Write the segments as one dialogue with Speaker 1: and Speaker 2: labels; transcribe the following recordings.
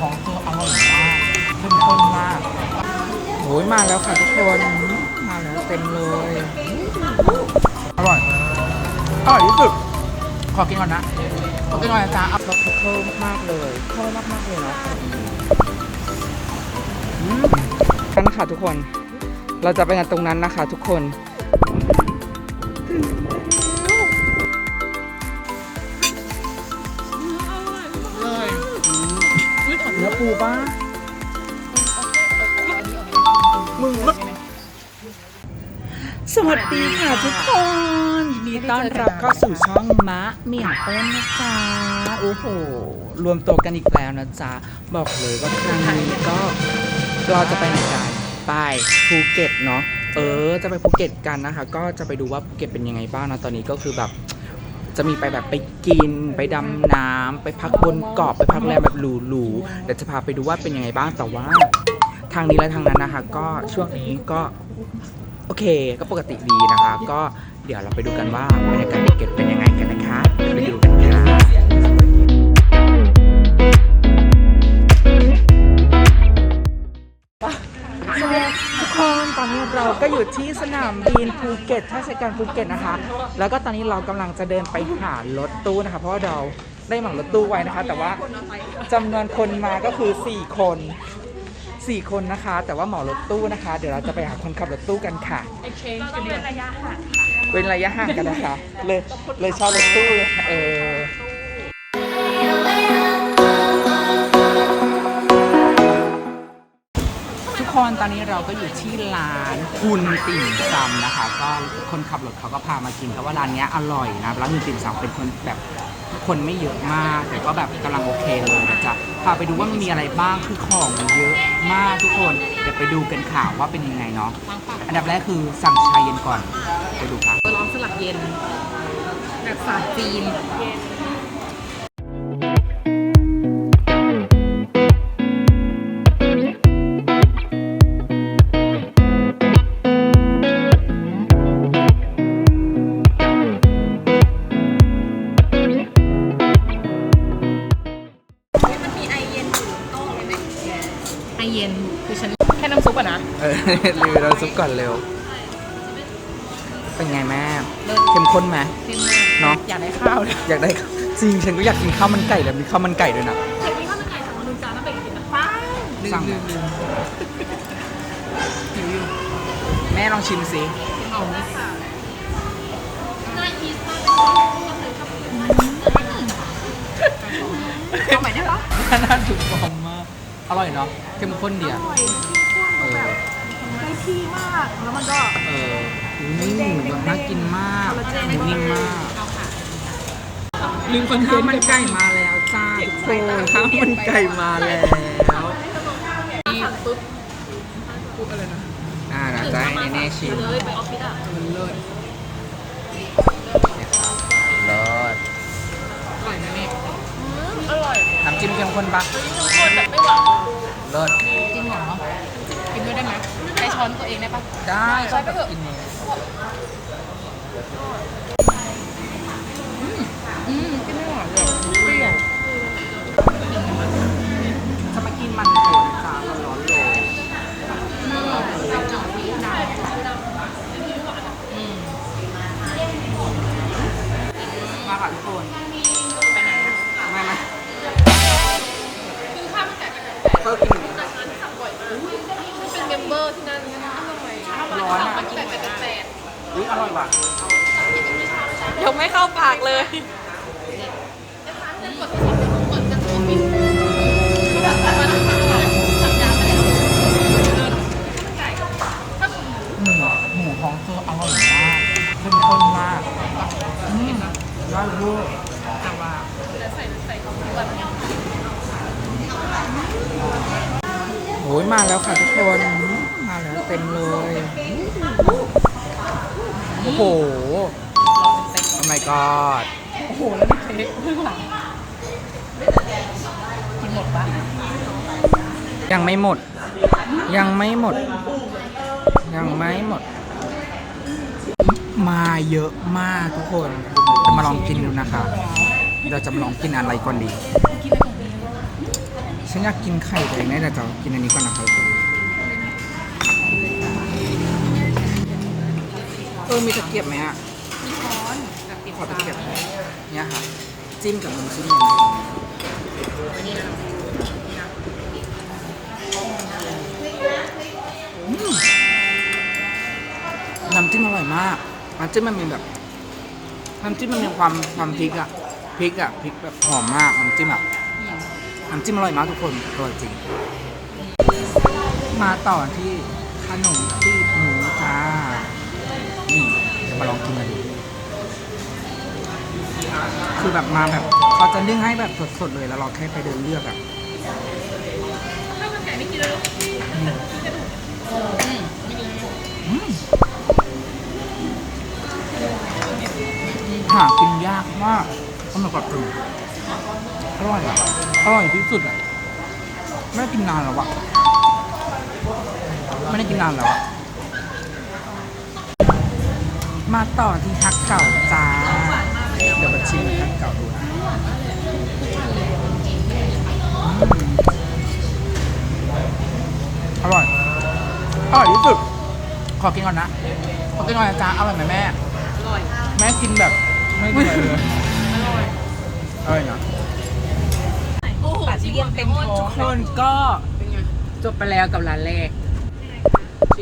Speaker 1: ท้องคืออร่อยมากเข้มข้นมากโอ้ยมาแล้วค่ะทุกคน มาแล้วเต็มเลย อร่อยอร่อยที่สุดขอกินก่อนนะขอกินก่อนนะจ๊ะอัพรสเพิ่มมากเลยเพิ่มมากๆเลยเนาะกันค่ะทุกคน เราจะไปกันตรงนั้นนะคะ ทุกคน เนื้อปูป้ามึงสวัสดีค่ะทุกคนยินดีต้อนรับเข้าสู่ช่องมะเมี่ยงเต้นนะจ๊ะโอ้โห รวมตัวกันอีกแล้วนะจ๊ะ บอกเลยว่าครั้งนี้ก็เราจะไปไหนกันไปภูเก็ตเนาะเออ จะไปภูเก็ตกันนะคะ ก็จะไปดูว่าภูเก็ตเป็นยังไงบ้างนะตอนนี้ก็คือแบบ จะมีไปแบบไปกิน ไปดำน้ำไปพักบนเกาะไปพักแรมแบบหรูๆเดี๋ยวจะพาไปดูว่าเป็นยังไงบ้างแต่ว่า ทางนี้และทางนั้นนะคะ ก็ช่วงนี้ก็โอเค ก็ปกติดีนะคะ ก็เดี๋ยวเราไปดูกันว่าบรรยากาศภูเก็ตเป็นยังไงกัน อนนี้เราก็อยู่ที่สนามบินภูเก็ตท่าราชการภูเก็ตนะคะ แล้วก็ตอนนี้เรากำลังจะเดินไปหารถตู้นะคะ เพราะว่าเราได้เหมารถตู้ไว้นะคะ แต่ว่าจำนวนคนมาก็คือ 4 คน 4 คนนะคะ แต่ว่าเหมารถตู้นะคะ เดี๋ยวเราจะไปหาคนขับรถตู้กันค่ะ
Speaker 2: ก็เป็นระยะห่าง
Speaker 1: เว้นระยะห่างกันนะคะ เลยเลยชอบรถตู้เลยเออ คนตอนนี้เราก็อยู่ที่ร้านคุณติ่มซำนะคะ ก็คนขับรถเขาก็พามากินเพราะว่าร้านเนี้ยอร่อยนะร้านคุณติ่มซำเป็นคนแบบคนไม่เยอะมาก แต่ก็แบบกำลังโอเคเลยนะจ๊ะพาไปดูว่ามันมีอะไรบ้างคือของเยอะมากทุกคนเดี๋ยวไปดูกันข่าวว่าเป็นยังไงเนาะอันดับแรกคือสั่งชาเย็นก่อนไปดูค่ะ
Speaker 2: ร้อนสลับเย็นแบบศาสตร์จีน แค่น้ำซุปอะนะ
Speaker 1: เออรีวิวเราซุปก่อนเร็ว เป็นไงแม่เข้มข้นไหม
Speaker 2: เต็มมาก
Speaker 1: เนาะ
Speaker 2: อยากได้ข้าวเลย
Speaker 1: อยากได้จริงฉันก็อยากกินข้าวมันไก่เลยมีข้าวมันไก่ด้วยนะ
Speaker 2: อยากกินข้าวมันไก่สั่งมาหนึ่งจานแล้วไปกินนะป้า
Speaker 1: สั่งเลยแม่ลองชิมสิ
Speaker 2: เอาไหมเอาใหม่ได้ปะ
Speaker 1: น่าถูกฟองมากอร่อยเนาะเข้มข้นเดียว
Speaker 2: อร่อย นิ่
Speaker 1: มมาก
Speaker 2: ลืมคอนเท
Speaker 1: ข้าวน
Speaker 2: ต์
Speaker 1: มันไก่มาแล้วจ้าทุกคนข้าวมันไก่มาแล้ว
Speaker 2: นี่ปุ๊บปุ๊บอะไรนะ
Speaker 1: อ่านะจ๊ะให้แน่ๆชิม
Speaker 2: เลยไปออฟฟิศอะ
Speaker 1: มันเลิศเนี่ยครับเลิศ
Speaker 2: อร่อยไหมแม่อร่อย
Speaker 1: น้ำจิ้มเข้มข้นปะ
Speaker 2: คนแบบไม่หวาน
Speaker 1: เลิศ
Speaker 2: จริงเหรอกินด้วยได้ไหมใช้ช้อนตัวเองได้ปะ
Speaker 1: ได้ชอบแบบกินเอง
Speaker 2: อืมกินไม่หวานเลยเปรี้ยว
Speaker 1: จะมากินมันโถนจ๊ะร้อนๆเลย
Speaker 2: อืมจอดพีดาวอืม
Speaker 1: มาค่ะทุกคน
Speaker 2: ไปไหนอะ
Speaker 1: ไม่ไม่
Speaker 2: คือข้าวมันไก่เป็น
Speaker 1: ก็กิน
Speaker 2: ร้านที่สั่งบ่อยมากเป็นเมมเบอร์ที่นั่นอร่อย
Speaker 1: ร้อนอะ
Speaker 2: มากินแต่แต่
Speaker 1: อุ้ยอร่อยว่ะ
Speaker 2: ยังไม่เข้าปากเลย
Speaker 1: หมูหมูท้องคืออร่อยมากเข้มข้นมากอืมได้เวอร์
Speaker 2: แต่ว่าใส่ใส่ของแบบ
Speaker 1: โอ้ยมาแล้วค่ะทุกคน มาแล้วเต็มเลย โอ้โห Oh my god
Speaker 2: โอ้โห แล้วนี่เค้กเบื้องหลังกินหมดปะ
Speaker 1: ยังไม่หมด ยังไม่หมด ยังไม่หมด มาเยอะมากทุกคนจะมาลองกินดูนะคะ เราจะมาลองกินอะไรก่อนดี
Speaker 2: กินอะไรของดี
Speaker 1: ฉันอยากกินไข่ตัวเองได้แต่จะกินอันนี้ก่อนนะครับ เออมีตะเกียบไหมอะ
Speaker 2: มีช้อนกับติ่ม
Speaker 1: ขอตะ
Speaker 2: ซำ
Speaker 1: เกียบเนี่ยค่ะ จิ้มกับน้ำจิ้มอย่างนี้
Speaker 2: อันนี้นะนี่นะ
Speaker 1: อืมน้ำจิ้มอร่อยมากน้ำจิ้มมันมีแบบน้ำจิ้มมันมีความความพริกอะพริกอะพริกแบบหอมมากน้ำจิ้มอะน้ำจิ้มอร่อยมากทุกคนอร่อยจริง มาต่อที่ขนมจี คือแบบมาแบบเขาจะนึ่งให้แบบสดๆเลยแล้วเราแค่ไปเดินเลือกอะ
Speaker 2: ข้าวมันไก่ไม่กินเลยลูก
Speaker 1: อืม
Speaker 2: อืมไม่กินเลย
Speaker 1: อืมหากินยากมากข้าวมันกรอบตึงอร่อยอะอร่อยที่สุดอะไม่ได้กินนานแล้วอะไม่ได้กินนานแล้วอะมาต่อที่ฮักเก่าจ้า เดี๋ยวมาชิมฮักเก่าดูนะอืมอร่อย อร่อยที่สุด ขอกินก่อนนะ ขอกินก่อนนะจ๊ะอร่อยไหมแม่
Speaker 2: อร่อย
Speaker 1: แม่กินแบบไม่กินอะไรเลย
Speaker 2: อร่อย
Speaker 1: อร่อยนะ
Speaker 2: โอ้โหจีเรียนเต็มท้อง
Speaker 1: ทุกคนก็
Speaker 2: เป็นไง
Speaker 1: จบไปแล้วกับร้านแรก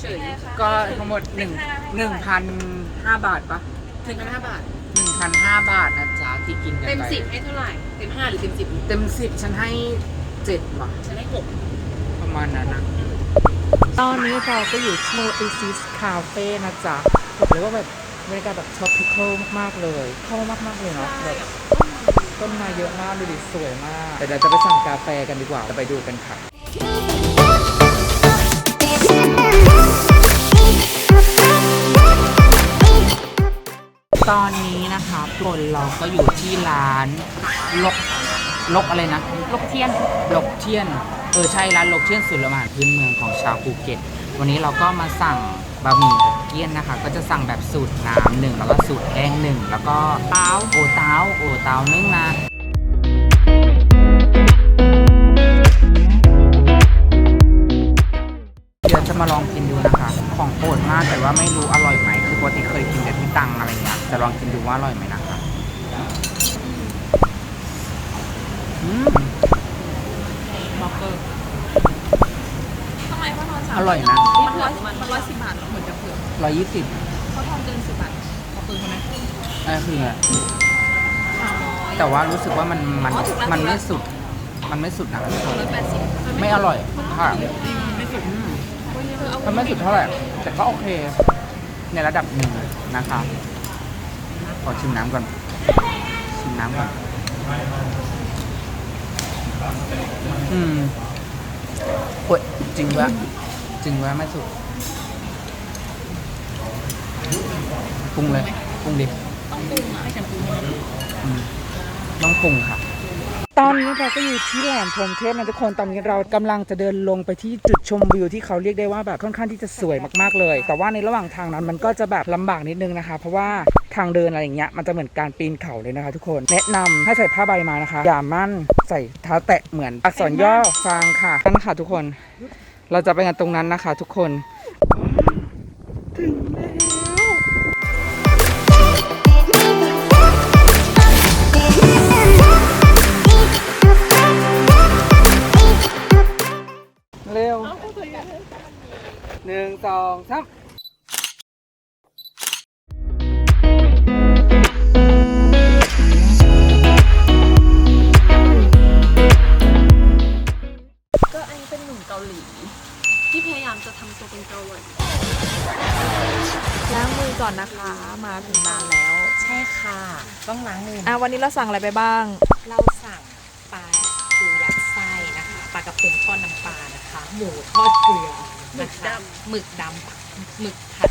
Speaker 2: เฉย
Speaker 1: ก็ทั้งหมดหนึ่งหนึ่งพันห้าบาทปะ
Speaker 2: ๆถึงกันห้าบาท
Speaker 1: หนึ่งพันห้าบาทนะจ๊ะที่กินกันไป
Speaker 2: เต็มสิบให้เท่าไหร่ เต็มห้าหรือเต็มสิบ
Speaker 1: เต็มสิบฉันให้เจ็ดว่ะ
Speaker 2: ฉันให้หก
Speaker 1: ประมาณนั้นนะตอนนี้เราก็อยู่ที่ Oasis Cafe นะจ๊ะบอกเลยว่าแบบบรรยากาศแบบ tropical มากๆเลย เข้ามากๆเลยเนาะแบบต้นไม้เยอะมากดูดิสวยมากแต่เดี๋ยวจะไปสั่งกาแฟกันดีกว่าจะไปดูกันค่ะ ตอนนี้นะคะทุกคนเราก็อยู่ที่ร้านลกลกอะไรนะ
Speaker 2: ลกเทียน
Speaker 1: ลกเทียน เออใช่ร้านลกเทียนสุดละหมาดพื้นเมืองของชาวภูเก็ต วันนี้เราก็มาสั่งบะหมี่ฮกเกี้ยนนะคะ ก็จะสั่งแบบสูตรน้ำหนึ่งแล้วก็สูตรแห้งหนึ่งแล้วก็เต้าโอเต้าโอเต้านึ่งนะ จะลองกินดูว่าอร่อยไหมนะคะอืม
Speaker 2: บ็อกเกอร์ทำไมเขาทอนสาม
Speaker 1: อร่อยนะ
Speaker 2: มันร้อยมันร้อยสิบบาทเหรอเหมือนจะเผื่อ
Speaker 1: ร้อยยี่สิบ
Speaker 2: เขาทอนเกินสิบบาทขอปืนคนนั้น
Speaker 1: อันนนคือไง
Speaker 2: สามร้อย
Speaker 1: แต่ว่ารู้สึกว่ามันมัน
Speaker 2: อ๋อถูกแล้ว
Speaker 1: มันไม่
Speaker 2: ถูกแล้ว
Speaker 1: สุด มันไม่สุดนะทุกคน
Speaker 2: ร้อยแปดสิบ
Speaker 1: ไม่อร่อยค่ะ
Speaker 2: ไม่สุด
Speaker 1: อืม
Speaker 2: เธอเอา
Speaker 1: มันไม่สุดเท่าไหร่ แต่ก็โอเค ในระดับหนึ่งนะคะ ขอชิมน้ำก่อน ชิมน้ำก่อน อืมโอ้ยจริงวะจริงวะไม่สุดปรุงเลยปรุงดิ
Speaker 2: ต้องปรุงอะให้ฉันปรุงให้นะ
Speaker 1: อืมต้องปรุงค่ะ ตอนนี้เราก็อยู่ที่แหลมพรหมเทพนะทุกคนตอนนี้เรากำลังจะเดินลงไปที่จุดชมวิวที่เขาเรียกได้ว่าแบบค่อนข้างที่จะสวยมากๆเลย แต่ว่าในระหว่างทางนั้นมันก็จะแบบลำบากนิดนึงนะคะ เพราะว่าทางเดินอะไรอย่างเงี้ยมันจะเหมือนการปีนเขาเลยนะคะ ทุกคนแนะนำให้ใส่ผ้าใบมานะคะอย่ามั่นใส่เท้าแตะเหมือนอักษรย่อฟังค่ะนั่นค่ะทุกคน เราจะไปกันตรงนั้นนะคะ ทุกคนถึงแล้ว สองสาม
Speaker 2: ก็อันนี้เป็นหนุ่มเกาหลี ที่พยายามจะทำตัวเป็นเกาหลีล้างมือก่อนนะคะ มาถึงนานแล้ว
Speaker 3: ใช่ค่ะ ต้องล้างมือ
Speaker 2: อะวันนี้เราสั่งอะไรไปบ้าง
Speaker 3: เราสั่งปลาทูยัดไส้นะคะ ปลากระพงทอดน้ำปลานะคะ หมูทอดเกลือ นะคะหมึกดำหมึกผัด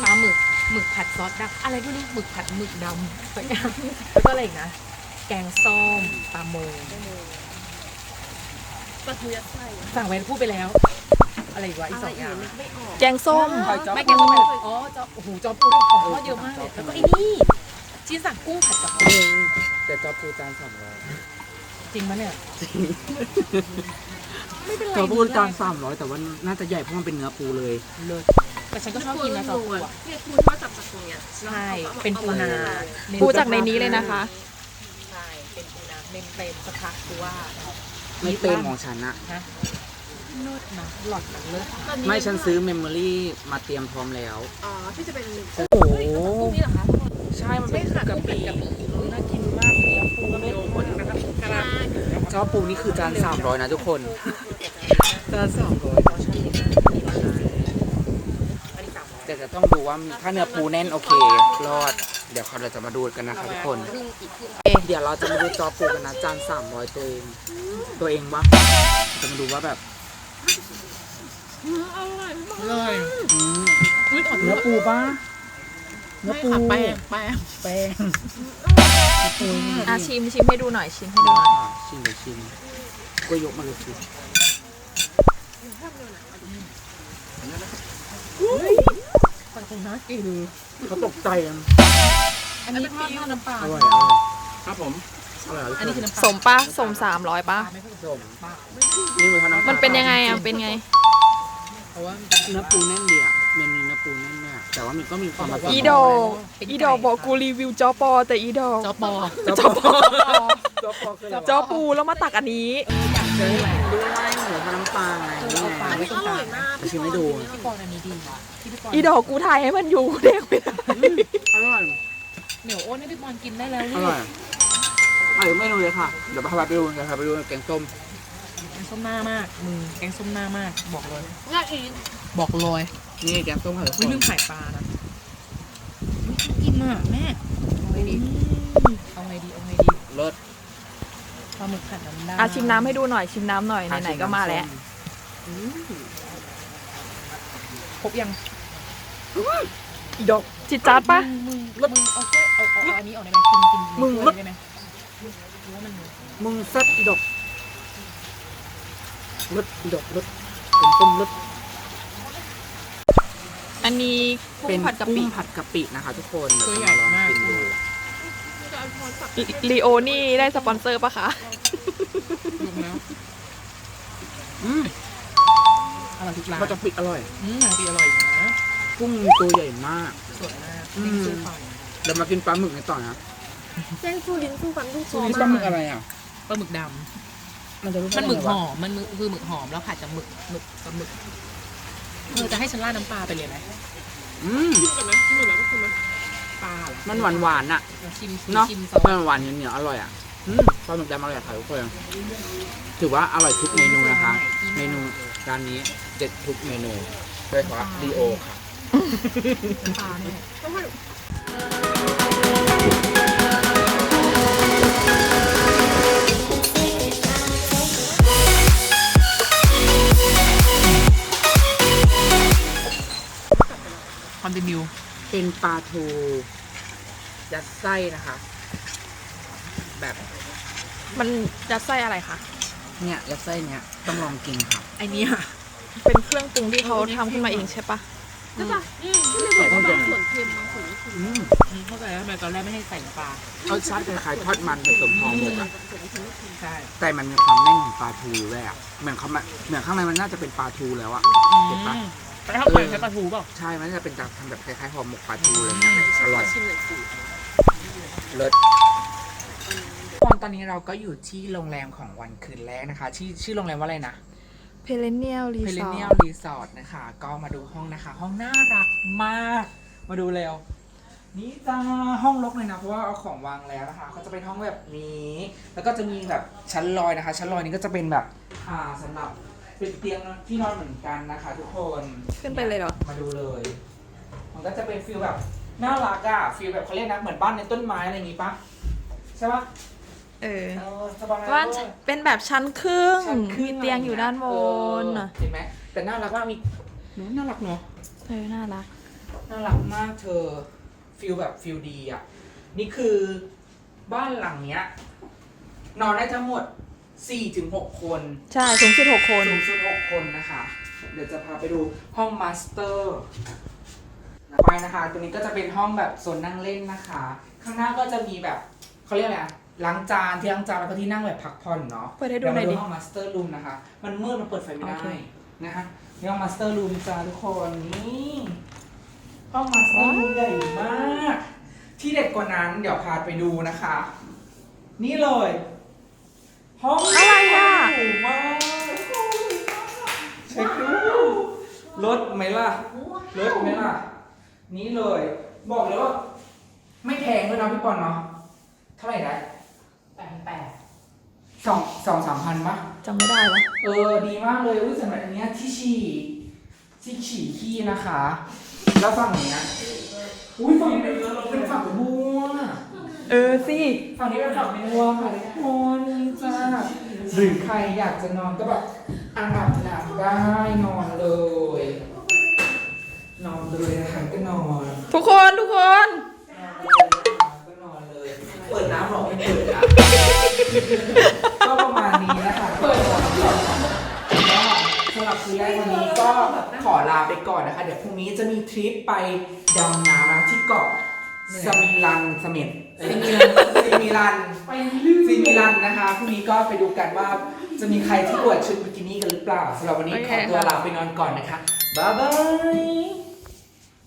Speaker 3: ปลาหมึกหมึกผัดซอสดำอะไรพวกนี้หมึกผัดหมึกดำสักอย่างแล้วก็อะไรอีกนะ แกงส้มปลาโมง
Speaker 2: ปลาทูยัดไส้
Speaker 3: สั่งไว้พูดไปแล้ว อะไรอีกวะอีกสองอย่าง
Speaker 2: ไม่ออกแกงส้ม
Speaker 1: คอยจ๊อบ
Speaker 3: ไม่แกงส้มอ๋อจอโอ้โหจอปูของทอดเยอะมากเลยแล้วก็ไอ้นี่จีนสั่งกุ้งผัดกับปู
Speaker 1: แต่จอบปูจานสองร้อย
Speaker 2: จริงปะเนี่ย ไม่เป็นไร
Speaker 1: เขาพูดจานสามร้อยแต่ว่าน่าจะใหญ่เพราะมันเป็นเนื้อปูเลย
Speaker 2: เลิศแต่ฉันก็ชอบกินนะจอปูอะ
Speaker 4: เนี่ยปูทอดจับจากตรงเนี้ย
Speaker 2: ใช่เป็นปูนา
Speaker 3: ปูจากในนี้เลยนะคะ
Speaker 2: ใช่เป็นปูนาเมนเปรมสักพักคือว่า
Speaker 1: ไม่เต็มของฉันนะ
Speaker 2: นะเลิศนะหลอดนะเลิศนะ
Speaker 1: ไม่ฉันซื้อเมมโมรี่มาเตรียมพร้อมแล้ว
Speaker 4: อ๋อที่จะเป็น
Speaker 1: โอ้โห
Speaker 4: นี่เหรอคะ
Speaker 1: ใช่มันเป็นกะปิน่ากินมากเลยอะปูเม็ด
Speaker 4: คนนะครับกระดาษ
Speaker 1: เจ้าปูนี่คือจานสามร้อยนะทุกคน จานสามร้อย
Speaker 2: อันนี้สามร้อย
Speaker 1: แต่จะต้องดูว่าถ้าเนื้อปูแน่นโอเค รอด เดี๋ยวเราจะมาดูกันนะคะทุกคนเดี๋ยวเราจะมาดูจอปูกันนะจานสามร้อยตัวเอง ตัวเองปะจะมาดูว่าแบบ
Speaker 2: เลย
Speaker 1: อืม
Speaker 2: อุ้ยขอโท
Speaker 1: เนื้อ
Speaker 2: ษ
Speaker 1: ปูปะเนื้อ
Speaker 2: ไม่
Speaker 1: ปู
Speaker 2: ค่ะแป้งแป้ง
Speaker 1: แป้ง
Speaker 3: อะชิมชิมให้ดูหน่อยชิมให้ดูหน่อย
Speaker 1: อะชิมเดี๋ยวชิมก็ยกมาเลยสิ
Speaker 2: มั นคงน่ากิน
Speaker 1: เขาตกใจกัน
Speaker 2: อันนี้ทอดทอดน้ำปลา
Speaker 1: อร่อยอร่อยครับผมอร่อย
Speaker 2: อันนี้คือน้ำปลา
Speaker 3: สมปะสมสามร้อยปะ
Speaker 2: ไม่ผ
Speaker 1: ส
Speaker 2: สม
Speaker 1: มนี่มือเขาน้ำปลา
Speaker 3: มันเป็นยังไงอะเป็นไง
Speaker 2: เพราะว่า
Speaker 1: เนื้อปูแน่นดีอะมันมีเนื้อปูแน่นเนี่ยแต่ว่ามันก็มีความแบบ
Speaker 3: อีดออีดอบอกกูรีวิวจอปอ แต่อีดอ
Speaker 2: จอปอ
Speaker 1: จอปอจอปอคืออะไรวะ
Speaker 3: จอปูแล้วมาตักอันนี้
Speaker 1: ด้วย หมูเขาน้ำปลาไงนี่
Speaker 2: เอาปลา
Speaker 1: ไง
Speaker 2: ไว้ตรงกลาง
Speaker 1: ไปชิมให้ดู
Speaker 2: พี่ปอนอันนี้ดีค่ะที่พี่ปอน
Speaker 3: อีดอกูถ่ายให้มันอยู่เด็กไม่ได้
Speaker 1: อร่อย
Speaker 2: เหนียวอ้นให้พี่ปอนกินได้แล้ว
Speaker 1: อ
Speaker 2: ลูก
Speaker 1: ร่อยอร่อยไม่รู้เลยค่ะ เดี๋ยวพาไปดูเดี๋ยวพาไปดูแกงส้ม
Speaker 2: แกงส้มหน้ามากมึงแกงส้มหน้ามาก บอกเลย
Speaker 4: น่ากิน
Speaker 2: บอกเลย
Speaker 1: นี่แกงส้มค่ะทุกค
Speaker 2: วิ
Speaker 1: น
Speaker 2: ลืมไข่ปลานะอุ๊ยน่ากินอะแม่เอาไงดีเอาไงดีเอาไงดี
Speaker 1: เลิศ
Speaker 2: ปลาหมึกผัดน้ำดา
Speaker 3: อะชิมน้ำให้ดูหน่อยชิมน้ำหน่อยไหนๆก็มาแล้ว
Speaker 2: ครบยัง
Speaker 3: อีดอกจิตจัดปะ
Speaker 2: มึงมึงมึงเอาถ้วยเอาเอาเอาอันนี้ออกได้ไหมกินกิน
Speaker 1: มึง
Speaker 2: ถ้วยได้ไหมหรือว่ามัน
Speaker 1: มึงแซ่บอีดอกเลิศอีดอกเลิศแกงส้มเลิศ
Speaker 3: อันนี้กุ้
Speaker 1: เป็น
Speaker 3: งผัดกะปิ
Speaker 1: กุ้งผัดกะปินะคะ ทุกคนเดี๋ยวจะมาลองกินดู
Speaker 3: ลีโอนี่ได้สปอนเซอร์ปะคะ
Speaker 2: รวมแล้ว
Speaker 1: อืม
Speaker 2: อร่อยทุกร้าน
Speaker 1: ผัดกะปิอร่อย
Speaker 2: อืมหนังปีอร่อยอยู่นะ
Speaker 1: กุ้งตัวใหญ่มาก
Speaker 2: สวยมาก
Speaker 1: อืม
Speaker 2: ปิ้งสู้ฟัน
Speaker 1: เดี๋ยวมากินปลาหมึกกันต่อนะ
Speaker 4: แจ้งสู้ลิ้นสู้ฟันสู้คอ
Speaker 1: นี่ป
Speaker 4: มา
Speaker 1: ลาหมึกอะไรอะ
Speaker 2: ปลาหมึกด
Speaker 1: มันจะรู้ำ
Speaker 2: มันหมึกหอม มันมึกคือหมึกหอมแล้วผัดจากหมึกหมึกกับหมึกเธอจะให้ฉันราดน้ำปลาไปเลยไหม
Speaker 1: อืม
Speaker 2: ปลาเหรอ
Speaker 1: มันหวานหวานๆอะ
Speaker 2: เราชิม
Speaker 1: เนาะ
Speaker 2: ชิมซอส
Speaker 1: มันหวานเหนียวๆอร่อยอะอืมปลาหมึกดำอร่อยค่ะทุกคนถือว่าอร่อยทุกเมนูนะคะ เมนูร้านนี้เด็ดทุกเมนูโดยเฉพาะดีโอค่ะ
Speaker 2: น้ำปลาเนี่ย
Speaker 4: ต้องให้
Speaker 2: คอนติเนีย
Speaker 1: เป็นปลาทูยัดไส้นะคะ แบบ
Speaker 3: มันจะไส้อะไรคะ
Speaker 1: เนี่ยยัดไส้เนี้ยต้องลองกินค่ะ
Speaker 2: ไอเนี้ย
Speaker 3: เป็นเครื่องปรุงที่เขาทำขึ้นมาเองใช่ปะ
Speaker 4: ใช่ป่ะอืมที่เลยบอกว่าบางส่วนเค็มบางส่วนไม่เค็ม
Speaker 1: อืม
Speaker 2: อืมเข้าใจแล้วทำไมตอนแรกไม่ให้ใส่น้ำปลาร
Speaker 1: สชาติคล้ายๆทอดมันผสมหอมหมกอะ
Speaker 2: ใช่
Speaker 1: แต่มันมีความแน่นของปลาทูด้วยอะเหมือนเขามาเหมือนข้างในมันน่าจะเป็นปลาทูแล้วอะเห็นปะ
Speaker 2: ไปทำไปใช้ปลาทูเปล่า
Speaker 1: ใช่ มันจะเป็นการทำแบบคล้ายๆห่อหมกปลาทูเลยนะอร่อย
Speaker 4: ชิมหน่อยสิ
Speaker 1: เลิศตอนตอนนี้เราก็อยู่ที่โรงแรมของวันคืนแรกนะคะชื่อชื่อโรงแรมว่าอะไรนะ
Speaker 3: เพลเนียลรี
Speaker 1: p e
Speaker 3: ส
Speaker 1: r
Speaker 3: อ
Speaker 1: e n n i a l
Speaker 3: ร์
Speaker 1: Resort นะคะ ก็มาดูห้องนะคะ ห้องน่ารักมาก มาดูเร็ว นี่จ้าห้องรกเลยนะ เพราะว่าเอาของวางแล้วนะคะ ก็จะเป็นห้องแบบนี้ แล้วก็จะมีแบบชั้นลอยนะคะ ชั้นลอยนี้ก็จะเป็นแบบอ่าสำหรับ เป็นเตียงที่นอนเหมือนกันนะคะ ทุกคน
Speaker 3: ขึ้นไปเลยเหรอ
Speaker 1: มาดูเลย มันก็จะเป็นฟิลแบบน่ารักอะฟิลแบบเขาเรียกนะเหมือนบ้านในต้นไม้อะไรอย่างงี้ปะใช่ปะ
Speaker 3: เออ
Speaker 1: เออสบาย
Speaker 3: บ้าน
Speaker 1: เลย
Speaker 3: เป็นแบบชั้นครึ่ง
Speaker 1: ชั้นครึ่
Speaker 3: มีเตียงอยู่ด้านบน
Speaker 1: เออเห็นไหมแต่น่ารักมากมีหนูน่ารักเนาะ
Speaker 3: เออน่ารัก
Speaker 1: น่ารักมากเธอฟิลแบบฟิลดีอะ นี่คือบ้านหลังเนี้ย นอนได้ทั้งหมด 4ถึง6คน
Speaker 3: ใช่สูงสุดหกคน
Speaker 1: สูงสุด6คนนะคะ เดี๋ยวจะพาไปดูห้องมาสเตอร์ไปนะคะตัวนี้ก็จะเป็นห้องแบบโซนนั่งเล่นนะคะ ข้างหน้าก็จะมีแบบเขาเรียกอะไรอะล้างจานที่ล้างจานแล้วก็ที่นั่งแบบพักผ่อนเนาะ
Speaker 2: เปิดให้ดูหน่อยดิ
Speaker 1: เวมาห้องมาสเตอร์รูมนะคะ มันมืดมันเปิดไฟไม่
Speaker 2: โอ
Speaker 1: ได้
Speaker 2: เค
Speaker 1: นะฮะนี่ห้องมาสเตอร์รูมจ้าทุกคนนี่ห้องมาสเตอร์รูมใหญ่มาก ที่เด็ดกว่านั้นเดี๋ยวพาไปดูนะคะ นี่เลย ห้อง
Speaker 2: อะไรอะ
Speaker 1: ถูกมากเช็คดูรถไหมล่ะรถไหมล่ะ นี่เลย บอกเลยว่า ไม่แพงด้วยนะพี่ปอนเนาะเท่าไหร่ได้
Speaker 3: แปดแปด
Speaker 1: สองสองสามพันปะ
Speaker 2: จำไม่ได้แล้ว
Speaker 1: เออ ดีมากเลยอุ้ยสำหรับอันเนี้ยที่ฉี่ที่ฉี่ขี้นะคะ แล้วฝั่งเนี้ยอุ้ยฝั่งนี้เป็นเป็นฝั่งบัว
Speaker 2: เออสิ
Speaker 1: ฝั่งนี้เป็นฝั่งบัวค่ะทุกคนจ้าหรือใครอยากจะนอนก็แบบอาบน้ำได้นอนเลย นอนเลยนะคะก็นอน
Speaker 2: ทุกคนทุกคน
Speaker 1: ก็นอนเลยเปิดน้ำหรอไม่เปิดอะก็ประมาณนี้นะคะเปิดก่อนก็สำหรับคืนแรกวันนี้ก็ขอลาไปก่อนนะคะ เดี๋ยวพรุ่งนี้จะมีทริปไปดำน้ำที่เกาะ สมิลันเสม็ดซิมิลันซิมิลันซิมิลันนะคะพรุ่งนี้ก็ไปดูกันว่าจะมีใครที่อวดชุดบิกินี่กันหรือเปล่าสำหรับวันนี้ขอตัวลาไปนอนก่อนนะคะบ๊ายบาย